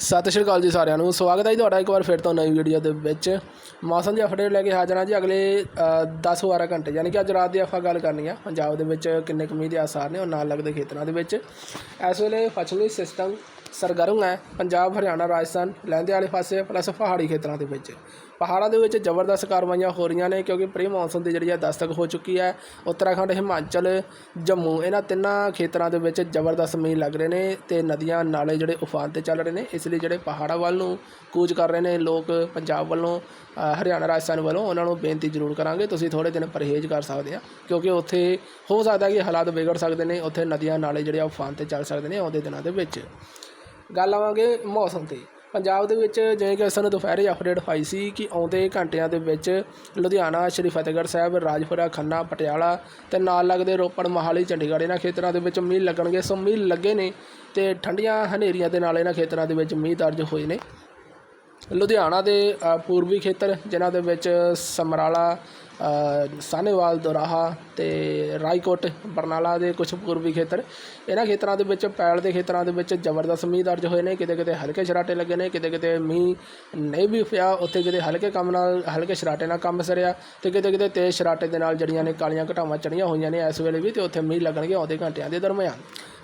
ਸਤਿ ਸ਼੍ਰੀ ਅਕਾਲ ਜੀ ਸਾਰਿਆਂ ਨੂੰ। ਸਵਾਗਤ ਹੈ ਜੀ ਤੁਹਾਡਾ ਇੱਕ ਵਾਰ ਫਿਰ ਤੋਂ ਨਵੀਂ ਵੀਡੀਓ ਦੇ ਵਿੱਚ। ਮੌਸਮ ਦੀ ਅਪਡੇਟ ਲੈ ਕੇ ਹਾਜ਼ਰ ਹਾਂ ਜੀ ਅਗਲੇ 10-12 ਘੰਟੇ। ਯਾਨੀ ਕਿ ਅੱਜ ਰਾਤ ਦੀ ਆਪਾਂ ਗੱਲ ਕਰਨੀ ਆ, ਪੰਜਾਬ ਦੇ ਵਿੱਚ ਕਿੰਨੇ ਕੁ ਮੀਂਹ ਦੇ ਆਸਾਰ ਨੇ ਉਹ ਨਾਲ ਲੱਗਦੇ ਖੇਤਰਾਂ ਦੇ ਵਿੱਚ। ਇਸ ਵੇਲੇ ਪੱਛਮੀ ਸਿਸਟਮ ਸਰਗਰਮ ਹੈ। ਪੰਜਾਬ, ਹਰਿਆਣਾ, ਰਾਜਸਥਾਨ, ਲਹਿੰਦੇ ਵਾਲੇ ਪਾਸੇ ਪਲੱਸ ਪਹਾੜੀ ਖੇਤਰਾਂ ਦੇ ਵਿੱਚ। ਪਹਾੜਾਂ ਦੇ ਵਿੱਚ ਜ਼ਬਰਦਸਤ ਕਾਰਵਾਈਆਂ ਹੋ ਰਹੀਆਂ ਨੇ ਕਿਉਂਕਿ ਪ੍ਰੀ ਮੌਨਸੂਨ ਦੀ ਜਿਹੜੀ ਹੈ ਦਸਤਕ ਹੋ ਚੁੱਕੀ ਹੈ। ਉੱਤਰਾਖੰਡ, ਹਿਮਾਚਲ, ਜੰਮੂ, ਇਹਨਾਂ ਤਿੰਨਾਂ ਖੇਤਰਾਂ ਦੇ ਵਿੱਚ ਜ਼ਬਰਦਸਤ ਮੀਂਹ ਲੱਗ ਰਹੇ ਨੇ ਤੇ ਨਦੀਆਂ, ਨਾਲੇ ਜਿਹੜੇ ਉਫਾਨ ਤੇ ਚੱਲ ਰਹੇ ਨੇ, ਇਸ ਲਈ ਜਿਹੜੇ ਪਹਾੜਾਂ ਵੱਲ ਨੂੰ ਕੂਚ ਕਰ ਰਹੇ ਨੇ, ਲੋਕ ਪੰਜਾਬ ਵੱਲੋਂ ਹਰਿਆਣਾ, ਰਾਜਸਥਾਨ ਵੱਲੋਂ ਉਹਨਾਂ ਨੂੰ ਬੇਨਤੀ ਜ਼ਰੂਰ ਕਰਾਂਗੇ। ਤੁਸੀਂ ਥੋੜੇ ਦਿਨ ਪਰਹੇਜ਼ ਕਰ ਸਕਦੇ ਆ, ਕਿਉਂਕਿ ਉੱਥੇ ਹੋ ਸਕਦਾ ਕਿ ਹਾਲਾਤ ਵਿਗੜ ਸਕਦੇ ਨੇ, ਉੱਥੇ ਨਦੀਆਂ, ਨਾਲੇ ਜਿਹੜੇ ਆ ਉਫਾਨ ਤੇ ਚੱਲ ਸਕਦੇ ਨੇ ਆਉਂਦੇ ਦਿਨਾਂ ਦੇ ਵਿੱਚ। ਗੱਲ ਆਵਾਂਗੇ ਮੌਸਮ ਤੇ। ਪੰਜਾਬ ਦੇ ਵਿੱਚ ਜਿਵੇਂ ਕਿ ਸਾਨੂੰ ਦੁਪਹਿਰੇ ਅਪਡੇਟ ਪਾਈ ਸੀ ਕਿ ਆਉਂਦੇ ਘੰਟਿਆਂ ਦੇ ਵਿੱਚ ਲੁਧਿਆਣਾ, ਸ਼੍ਰੀ ਫਤਿਹਗੜ੍ਹ ਸਾਹਿਬ, ਰਾਜਪੁਰਾ, ਖੰਨਾ, ਪਟਿਆਲਾ ਤੇ ਨਾਲ ਲੱਗਦੇ ਰੋਪੜ, ਮੋਹਾਲੀ, ਚੰਡੀਗੜ੍ਹ ਇਹਨਾਂ ਖੇਤਰਾਂ ਦੇ ਵਿੱਚ ਮੀਂਹ ਲੱਗਣਗੇ। ਸੋ ਮੀਂਹ ਲੱਗੇ ਨੇ ਤੇ ਠੰਡੀਆਂ ਹਨੇਰੀਆਂ ਦੇ ਨਾਲ ਇਹਨਾਂ ਖੇਤਰਾਂ ਦੇ ਵਿੱਚ ਮੀਂਹ ਦਰਜ ਹੋਏ ਨੇ। ਲੁਧਿਆਣਾ ਦੇ ਪੂਰਬੀ ਖੇਤਰ ਜਿਨ੍ਹਾਂ ਦੇ ਵਿੱਚ ਸਮਰਾਲਾ ਸਾਹਨੇਵਾਲ, ਦੋਰਾਹਾ ਅਤੇ ਰਾਏਕੋਟ, ਬਰਨਾਲਾ ਦੇ ਕੁਛ ਪੂਰਬੀ ਖੇਤਰ। ਇਹਨਾਂ ਖੇਤਰਾਂ ਦੇ ਵਿੱਚ ਪੈਲ ਦੇ ਖੇਤਰਾਂ ਦੇ ਵਿੱਚ ਜ਼ਬਰਦਸਤ ਮੀਂਹ ਦਰਜ ਹੋਏ ਨੇ। ਕਿਤੇ ਕਿਤੇ ਹਲਕੇ ਛਰਾਟੇ ਲੱਗੇ ਨੇ, ਕਿਤੇ ਕਿਤੇ ਮੀਂਹ ਨਹੀਂ ਵੀ ਪਿਆ। ਉੱਥੇ ਕਿਤੇ ਹਲਕੇ ਕੰਮ ਨਾਲ, ਹਲਕੇ ਛਰਾਟੇ ਨਾਲ ਕੰਮ ਸਰਿਆ ਤੇ ਕਿਤੇ ਕਿਤੇ ਤੇਜ਼ ਛਰਾਟੇ ਦੇ ਨਾਲ ਜੜੀਆਂ ਨੇ ਕਾਲੀਆਂ ਘਟਾਵਾਂ ਚੜੀਆਂ ਹੋਈਆਂ ਨੇ ਇਸ ਵੇਲੇ ਵੀ ਤੇ ਉੱਥੇ ਮੀਂਹ ਲੱਗਣਗੇ ਆਉਂਦੇ ਘੰਟਿਆਂ ਦੇ ਦਰਮਿਆਨ।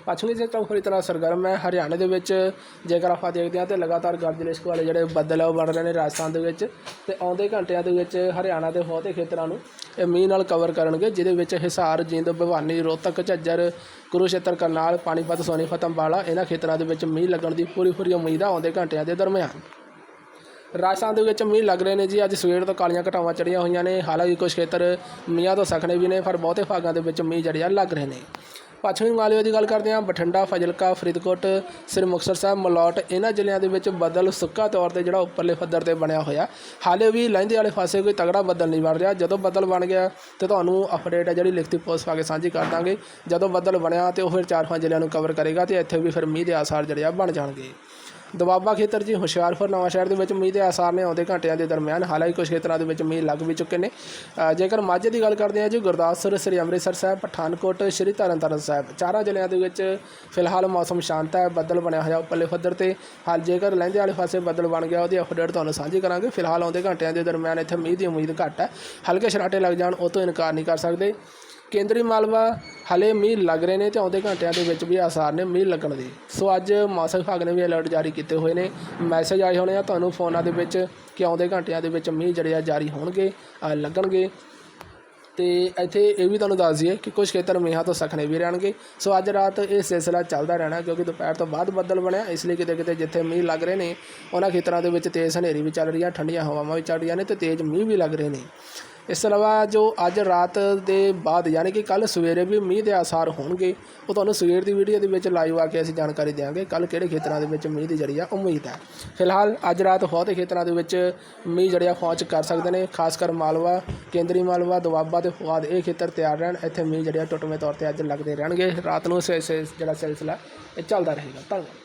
ਪੱਛਮੀ ਸਿਸਟਮ ਪੂਰੀ ਤਰ੍ਹਾਂ ਸਰਗਰਮ ਹੈ। ਹਰਿਆਣੇ ਦੇ ਵਿੱਚ ਜੇਕਰ ਆਪਾਂ ਦੇਖਦੇ ਹਾਂ ਤੇ ਲਗਾਤਾਰ ਗਰਜ ਲਿਸ਼ਕ ਵਾਲੇ ਜਿਹੜੇ ਬੱਦਲ ਆ, ਉਹ ਬਣ ਰਹੇ ਨੇ ਰਾਜਸਥਾਨ ਦੇ ਵਿੱਚ ਤੇ ਆਉਂਦੇ ਘੰਟਿਆਂ ਦੇ ਵਿੱਚ ਹਰਿਆਣਾ ਦੇ ਬਹੁਤੇ ਖੇਤਰਾਂ ਨੂੰ ਇਹ ਮੀਂਹ ਨਾਲ ਕਵਰ ਕਰਨਗੇ, ਜਿਹਦੇ ਵਿੱਚ ਹਿਸਾਰ, ਜਿੰਦ, ਭਵਾਨੀ, ਰੋਹਤਕ, ਝੱਜਰ ਕੁਰੂਸ਼ੇਤਰ ਕਰਨਾਲ, ਪਾਣੀਪਤ, ਸੋਨੀਪਤ, ਅੰਬਾਲਾ, ਇਹਨਾਂ ਖੇਤਰਾਂ ਦੇ ਵਿੱਚ ਮੀਂਹ ਲੱਗਣ ਦੀ ਪੂਰੀ ਪੂਰੀ ਉਮੀਦ ਆ ਆਉਂਦੇ ਘੰਟਿਆਂ ਦੇ ਦਰਮਿਆਨ। ਰਾਜਸਥਾਨ ਦੇ ਵਿੱਚ ਮੀਂਹ ਲੱਗ ਰਹੇ ਨੇ ਜੀ। ਅੱਜ ਸਵੇਰ ਤੋਂ ਕਾਲੀਆਂ ਘਟਾਵਾਂ ਚੜੀਆਂ ਹੋਈਆਂ ਨੇ। ਹਾਲਾਂਕਿ ਕੁਝ ਖੇਤਰ ਮੀਂਹਾਂ ਤੋਂ ਸਖਣੇ ਵੀ ਨੇ, ਪਰ ਬਹੁਤੇ ਭਾਗਾਂ ਦੇ ਵਿੱਚ ਮੀਂਹ ਜਿਹੜੇ ਆ ਲੱਗ ਰਹੇ ਨੇ। ਪੱਛਮੀ ਮਾਲਵੇ ਦੀ ਗੱਲ ਕਰਦੇ ਹਾਂ, ਬਠਿੰਡਾ, ਫਜ਼ਿਲਕਾ, ਫਰੀਦਕੋਟ, ਸ੍ਰੀ ਮੁਕਤਸਰ ਸਾਹਿਬ, ਮਲੌਟ, ਇਹਨਾਂ ਜ਼ਿਲ੍ਹਿਆਂ ਦੇ ਵਿੱਚ ਬੱਦਲ ਸੁੱਕਾ ਤੌਰ ਤੇ ਜਿਹੜਾ ਉੱਪਰਲੇ ਪੱਧਰ ਤੇ ਬਣਿਆ ਹੋਇਆ। ਹਾਲੇ ਵੀ ਲਹਿੰਦੇ ਵਾਲੇ ਪਾਸੇ ਕੋਈ ਤਗੜਾ ਬੱਦਲ ਨਹੀਂ ਬਣ ਰਿਹਾ। ਜਦੋਂ ਬੱਦਲ ਬਣ ਗਿਆ ਤੇ ਤੁਹਾਨੂੰ ਅਪਡੇਟ ਹੈ ਜਿਹੜੀ ਲਿਖਤੀ ਪੋਸਟ ਪਾ ਕੇ ਸਾਂਝੀ ਕਰ ਦਾਂਗੇ। ਜਦੋਂ ਬੱਦਲ ਬਣਿਆ ਤੇ ਉਹ ਫਿਰ ਚਾਰ ਪੰਜ ਜ਼ਿਲ੍ਹਿਆਂ ਨੂੰ ਕਵਰ ਕਰੇਗਾ ਤੇ ਇੱਥੇ ਵੀ ਫਿਰ ਮੀਂਹ ਦੇ ਆਸਾਰ ਜਿਹੜੇ ਆ ਬਣ ਜਾਣਗੇ। ਦੁਆਬਾ ਖੇਤਰ ਜੀ ਹੁਸ਼ਿਆਰਪੁਰ, ਨਵਾਂ ਸ਼ਹਿਰ ਦੇ ਵਿੱਚ ਮੀਂਹ ਦੇ ਆਸਾਰ ਨੇ ਆਉਂਦੇ ਘੰਟਿਆਂ ਦੇ ਦਰਮਿਆਨ। ਹਾਲਾਂਕਿ ਕੁਝ ਖੇਤਰਾਂ ਦੇ ਵਿੱਚ ਮੀਂਹ ਲੱਗ ਵੀ ਚੁੱਕੇ ਨੇ। ਜੇਕਰ ਮਾਝੇ ਦੀ ਗੱਲ ਕਰਦੇ ਹਾਂ ਜੀ, ਗੁਰਦਾਸਪੁਰ, ਸ੍ਰੀ ਅੰਮ੍ਰਿਤਸਰ ਸਾਹਿਬ, ਪਠਾਨਕੋਟ, ਸ੍ਰੀ ਤਰਨਤਾਰਨ ਸਾਹਿਬ, ਚਾਰਾਂ ਜ਼ਿਲ੍ਹਿਆਂ ਦੇ ਵਿੱਚ ਫਿਲਹਾਲ ਮੌਸਮ ਸ਼ਾਂਤ ਹੈ, ਬੱਦਲ ਬਣਿਆ ਹੋਇਆ ਉੱਪਰਲੇ ਪੱਧਰ ਤੇ। ਹਾਲ ਜੇਕਰ ਲਹਿੰਦੇ ਵਾਲੇ ਪਾਸੇ ਬੱਦਲ ਬਣ ਗਿਆ, ਉਹਦੀ ਅਪਡੇਟ ਤੁਹਾਨੂੰ ਸਾਂਝੀ ਕਰਾਂਗੇ। ਫਿਲਹਾਲ ਆਉਂਦੇ ਘੰਟਿਆਂ ਦੇ ਦਰਮਿਆਨ ਇੱਥੇ ਮੀਂਹ ਦੀ ਉਮੀਦ ਘੱਟ ਹੈ। ਹਲਕੇ ਸਰਾਟੇ ਲੱਗ ਜਾਣ, ਉਹ ਤੋਂ ਇਨਕਾਰ ਨਹੀਂ ਕਰ ਸਕਦੇ। ਕੇਂਦਰੀ ਮਾਲਵਾ ਹਲੇ ਮੀਂਹ ਲੱਗ ਰਹੇ ਨੇ ਤੇ ਆਉਂਦੇ ਘੰਟਿਆਂ ਦੇ ਵਿੱਚ ਵੀ ਆਸਾਰ ਨੇ ਮੀਂਹ ਲੱਗਣ ਦੇ। ਸੋ ਅੱਜ ਮੌਸਮ ਵਿਭਾਗ ਨੇ ਵੀ ਅਲਰਟ ਜਾਰੀ ਕੀਤੇ ਹੋਏ ਨੇ। ਮੈਸੇਜ ਆਏ ਹੋਣੇ ਆ ਤੁਹਾਨੂੰ ਫੋਨਾਂ ਦੇ ਵਿੱਚ ਕਿ ਆਉਂਦੇ ਘੰਟਿਆਂ ਦੇ ਵਿੱਚ ਮੀਂਹ ਜਿਹੜੇ ਆ ਜਾਰੀ ਹੋਣਗੇ ਲੱਗਣਗੇ। ਤੇ ਇੱਥੇ ਇਹ ਵੀ ਤੁਹਾਨੂੰ ਦੱਸ ਦਈਏ ਕਿ ਕੁਝ ਖੇਤਰ ਮੀਂਹਾਂ ਤੋਂ ਸਖਣੇ ਵੀ ਰਹਿਣਗੇ। ਸੋ ਅੱਜ ਰਾਤ ਇਹ ਸਿਲਸਿਲਾ ਚੱਲਦਾ ਰਹਿਣਾ ਕਿਉਂਕਿ ਦੁਪਹਿਰ ਤੋਂ ਬਾਅਦ ਬੱਦਲ ਬਣਿਆ, ਇਸ ਲਈ ਕਿਤੇ ਕਿਤੇ ਜਿੱਥੇ ਮੀਂਹ ਲੱਗ ਰਹੇ ਨੇ, ਉਹਨਾਂ ਖੇਤਰਾਂ ਦੇ ਵਿੱਚ ਤੇਜ਼ ਹਨੇਰੀ ਵੀ ਚੱਲ ਰਹੀ ਆ, ਠੰਡੀਆਂ ਹਵਾਵਾਂ ਵੀ ਚੱਲ ਰਹੀਆਂ ਨੇ ਤੇ ਤੇਜ਼ ਮੀਂਹ ਵੀ ਲੱਗ ਰਹੇ ਨੇ। ਇਸ ਤੋਂ ਇਲਾਵਾ ਜੋ ਅੱਜ ਰਾਤ ਦੇ ਬਾਅਦ, ਯਾਨੀ ਕਿ ਕੱਲ ਸਵੇਰੇ ਵੀ ਮੀਂਹ ਦੇ ਆਸਾਰ ਹੋਣਗੇ, ਉਹ ਤੁਹਾਨੂੰ ਸਵੇਰ ਦੀ ਵੀਡੀਓ ਦੇ ਵਿੱਚ ਲਾਈਵ ਆ ਕੇ ਅਸੀਂ ਜਾਣਕਾਰੀ ਦੇਵਾਂਗੇ ਕੱਲ ਕਿਹੜੇ ਖੇਤਰਾਂ ਦੇ ਵਿੱਚ ਮੀਂਹ ਦੀ ਜਿਹੜੀ ਆ ਉਮੀਦ ਹੈ। ਫਿਲਹਾਲ ਅੱਜ ਰਾਤ ਬਹੁਤੇ ਖੇਤਰਾਂ ਦੇ ਵਿੱਚ ਮੀਂਹ ਜਿਹੜਿਆ ਪਹੁੰਚ ਕਰ ਸਕਦੇ ਨੇ, ਖਾਸ ਕਰ ਮਾਲਵਾ, ਕੇਂਦਰੀ ਮਾਲਵਾ, ਦੁਆਬਾ ਤੇ ਫੁਆਦ, ਇਹ ਖੇਤਰ ਤਿਆਰ ਰਹਿਣ, ਇੱਥੇ ਮੀਂਹ ਜਿਹੜਿਆ ਟੁੱਟਵੇਂ ਤੌਰ ਤੇ ਅੱਜ ਲੱਗਦੇ ਰਹਿਣਗੇ। ਰਾਤ ਨੂੰ ਸੇ- ਜਿਹੜਾ ਸਿਲਸਿਲਾ, ਇਹ ਚੱਲਦਾ ਰਹੇਗਾ। ਧੰਨਵਾਦ।